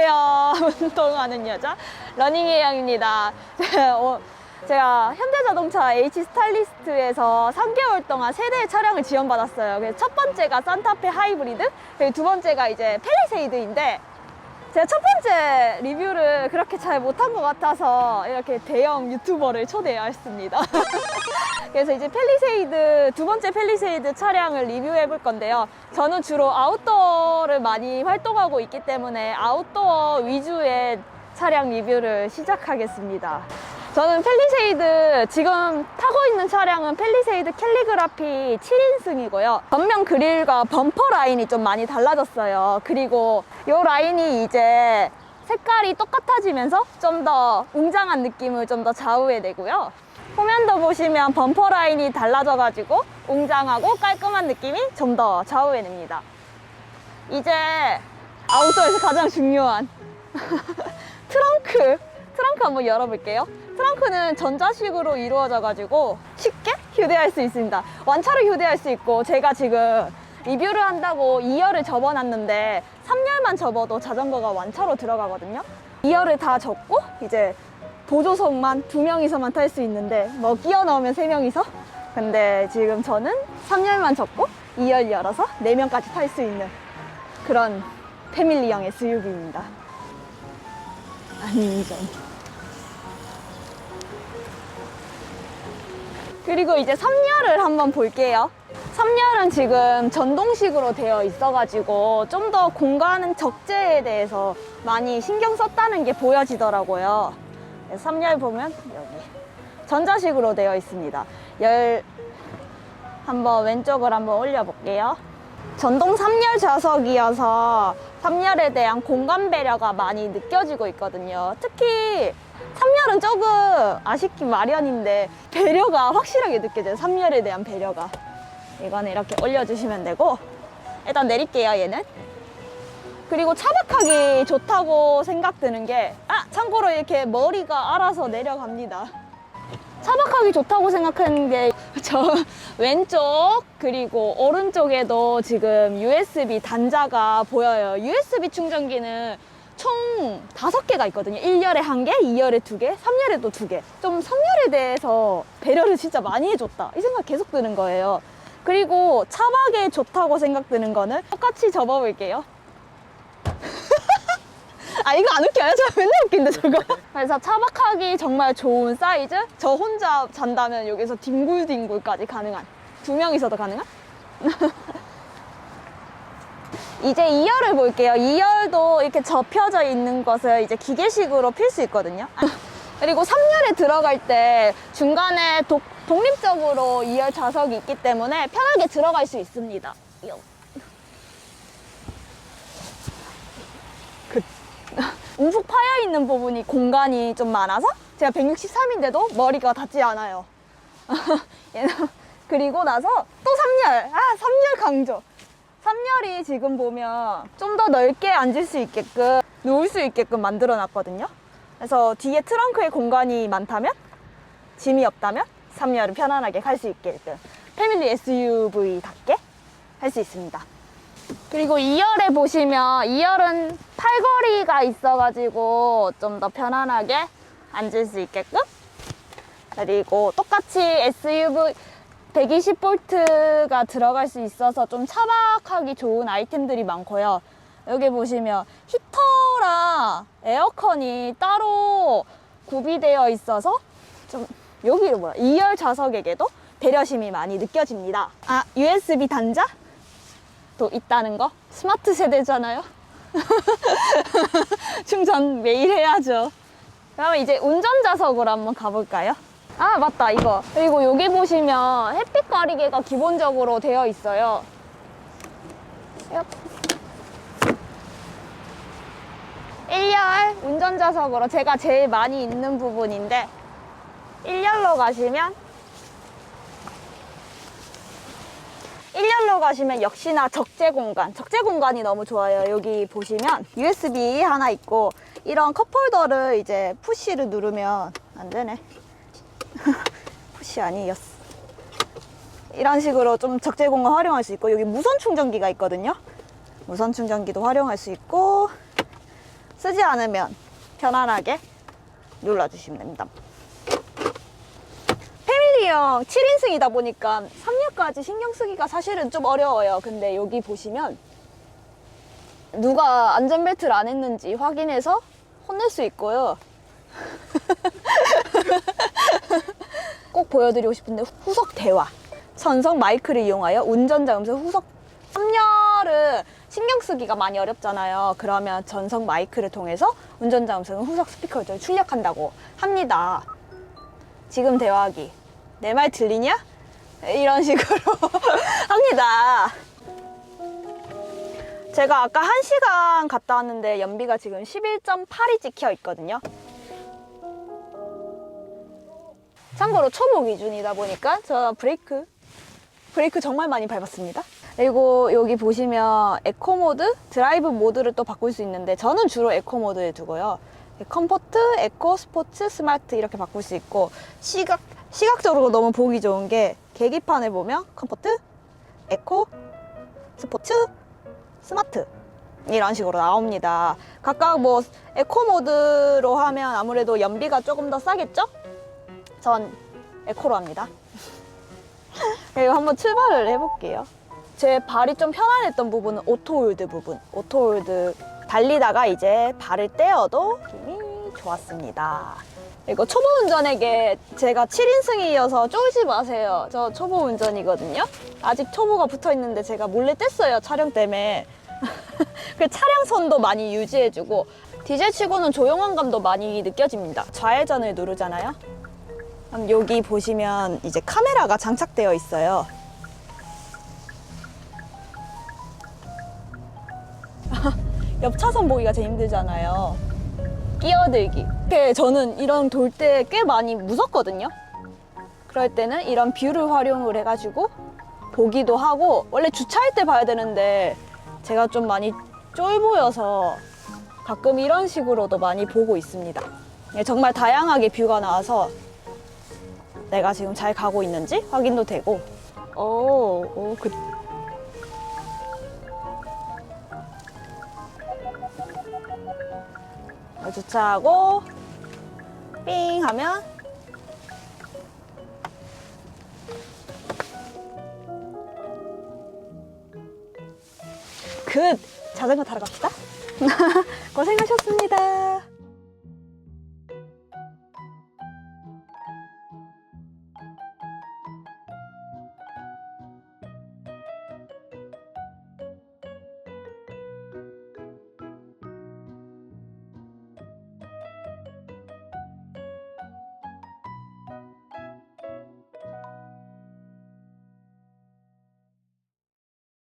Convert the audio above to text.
안녕하세요. 운동하는 여자 러닝의 양입니다. 제가, 현대자동차 H 스타일리스트에서 3개월 동안 세 대의 차량을 지원받았어요. 첫 번째가 산타페 하이브리드, 두 번째가 이제 펠리세이드인데 제가 첫 번째 리뷰를 그렇게 잘 못한 것 같아서 이렇게 대형 유튜버를 초대했습니다. 그래서 이제 펠리세이드 두 번째 펠리세이드 차량을 리뷰해 볼 건데요. 저는 주로 아웃도어를 많이 활동하고 있기 때문에 아웃도어 위주의 차량 리뷰를 시작하겠습니다. 저는 펠리세이드 지금 타고 있는 차량은 펠리세이드 캘리그라피 7인승이고요. 전면 그릴과 범퍼 라인이 좀 많이 달라졌어요. 그리고 이 라인이 이제 색깔이 똑같아지면서 좀 더 웅장한 느낌을 좀 더 좌우해내고요. 후면도 보시면 범퍼 라인이 달라져 가지고 웅장하고 깔끔한 느낌이 좀 더 좌우해냅니다. 이제 아웃도어에서 가장 중요한 트렁크 트렁크 한번 열어볼게요 트렁크는 전자식으로 이루어져 가지고 쉽게 휴대할 수 있습니다 완차로 휴대할 수 있고 제가 지금 리뷰를 한다고 2열을 접어놨는데 3열만 접어도 자전거가 완차로 들어가거든요 2열을 다 접고 이제 보조석만 두 명이서만 탈 수 있는데 뭐 끼워 넣으면 세 명이서 근데 지금 저는 3열만 접고 2열 열어서 4명까지 탈 수 있는 그런 패밀리형 SUV입니다. 안전. 그리고 이제 3열을 한번 볼게요. 3열은 지금 전동식으로 되어 있어가지고 좀 더 공간 적재에 대해서 많이 신경 썼다는 게 보여지더라고요. 3열 보면 여기 전자식으로 되어 있습니다. 열 한번 왼쪽을 한번 올려볼게요. 전동 3열 좌석이어서 3열에 대한 공간 배려가 많이 느껴지고 있거든요. 특히 3열은 조금 아쉽기 마련인데 배려가 확실하게 느껴져요. 3열에 대한 배려가. 이거는 이렇게 올려주시면 되고 일단 내릴게요, 얘는. 그리고 차박하기 좋다고 생각드는 게, 아! 참고로 이렇게 머리가 알아서 내려갑니다. 차박하기 좋다고 생각하는 게 저 왼쪽 그리고 오른쪽에도 지금 USB 단자가 보여요. USB 충전기는 총 다섯 개가 있거든요. 1열에 한 개, 2열에 두 개, 3열에도 두 개. 좀 3열에 대해서 배려를 진짜 많이 해줬다. 이 생각 계속 드는 거예요. 그리고 차박에 좋다고 생각드는 거는 똑같이 접어볼게요. 아 이거 안 웃겨요? 저 맨날 웃긴데 저거 그래서 차박하기 정말 좋은 사이즈 저 혼자 잔다면 여기서 뒹굴뒹굴까지 가능한 두 명이서도 가능한 이제 2열을 볼게요 2열도 이렇게 접혀져 있는 것을 이제 기계식으로 필 수 있거든요 그리고 3열에 들어갈 때 중간에 독, 독립적으로 2열 좌석이 있기 때문에 편하게 들어갈 수 있습니다 요. 움푹 파여 있는 부분이 공간이 좀 많아서 제가 163인데도 머리가 닿지 않아요. 그리고 나서 또 3열. 아, 3열 강조. 3열이 지금 보면 좀 더 넓게 앉을 수 있게끔 누울 수 있게끔 만들어 놨거든요. 그래서 뒤에 트렁크에 공간이 많다면 짐이 없다면 3열은 편안하게 갈 수 있게끔 패밀리 SUV답게 할 수 있습니다. 그리고 2열에 보시면 2열은 팔걸이가 있어가지고 좀 더 편안하게 앉을 수 있게끔 그리고 똑같이 SUV 120V가 들어갈 수 있어서 좀 차박하기 좋은 아이템들이 많고요. 여기 보시면 히터랑 에어컨이 따로 구비되어 있어서 좀 여기 뭐야 2열 좌석에게도 배려심이 많이 느껴집니다. 아 USB 단자? 또 있다는 거 스마트 세대잖아요 충전 매일 해야죠 그러면 이제 운전자석으로 한번 가볼까요 아 맞다 이거 그리고 여기 보시면 햇빛 가리개가 기본적으로 되어 있어요 얍. 1열 운전자석으로 제가 제일 많이 있는 부분인데 1열로 가시면 1열로 가시면 역시나 적재 공간, 적재 공간이 너무 좋아요. 여기 보시면 USB 하나 있고 이런 컵홀더를 이제 푸시를 누르면 안 되네. 푸시 아니었어. 이런 식으로 좀 적재 공간 활용할 수 있고 여기 무선 충전기가 있거든요. 무선 충전기도 활용할 수 있고 쓰지 않으면 편안하게 눌러주시면 됩니다. 패밀리형 7인승이다 보니까 3력까지 신경 쓰기가 사실은 좀 어려워요. 근데 여기 보시면 누가 안전벨트를 안 했는지 확인해서 혼낼 수 있고요. 꼭 보여드리고 싶은데 후석 대화. 선성 마이크를 이용하여 운전자 음성 후석 3열은 신경 쓰기가 많이 어렵잖아요. 그러면 전성 마이크를 통해서 운전자 음성은 후석 스피커를 출력한다고 합니다. 지금 대화하기. 내 말 들리냐? 이런 식으로 합니다. 제가 아까 1시간 갔다 왔는데 연비가 지금 11.8이 찍혀 있거든요. 참고로 초보 기준이다 보니까 저 브레이크 브레이크 정말 많이 밟았습니다. 그리고 여기 보시면 에코 모드, 드라이브 모드를 또 바꿀 수 있는데 저는 주로 에코 모드에 두고요. 컴포트, 에코, 스포츠, 스마트 이렇게 바꿀 수 있고 시각 시각적으로 너무 보기 좋은 게 계기판에 보면 컴포트, 에코, 스포츠, 스마트 이런 식으로 나옵니다. 각각 뭐 에코 모드로 하면 아무래도 연비가 조금 더 싸겠죠? 전 에코로 합니다. 그리고 한번 출발을 해볼게요. 제 발이 좀 편안했던 부분은 오토홀드 부분. 오토홀드 달리다가 이제 발을 떼어도 힘이 좋았습니다. 이거 초보 운전에게 제가 7인승이어서 쫄지 마세요. 저 초보 운전이거든요. 아직 초보가 붙어 있는데 제가 몰래 뗐어요. 촬영 때문에. 그 차량 선도 많이 유지해주고 디젤 치고는 조용한 감도 많이 느껴집니다. 좌회전을 누르잖아요. 그럼 여기 보시면 이제 카메라가 장착되어 있어요. 옆 차선 보기가 제일 힘들잖아요. 끼어들기. 저는 이런 돌때꽤 많이 무섭거든요. 그럴 때는 이런 뷰를 활용을 해가지고 보기도 하고 원래 주차할 때 봐야 되는데 제가 좀 많이 쫄보여서 가끔 이런 식으로도 많이 보고 있습니다. 예, 정말 다양하게 뷰가 나와서 내가 지금 잘 가고 있는지 확인도 되고 오, 오, 그 주차하고 삥 하면 굿! 자전거 타러 갑시다. 고생하셨습니다.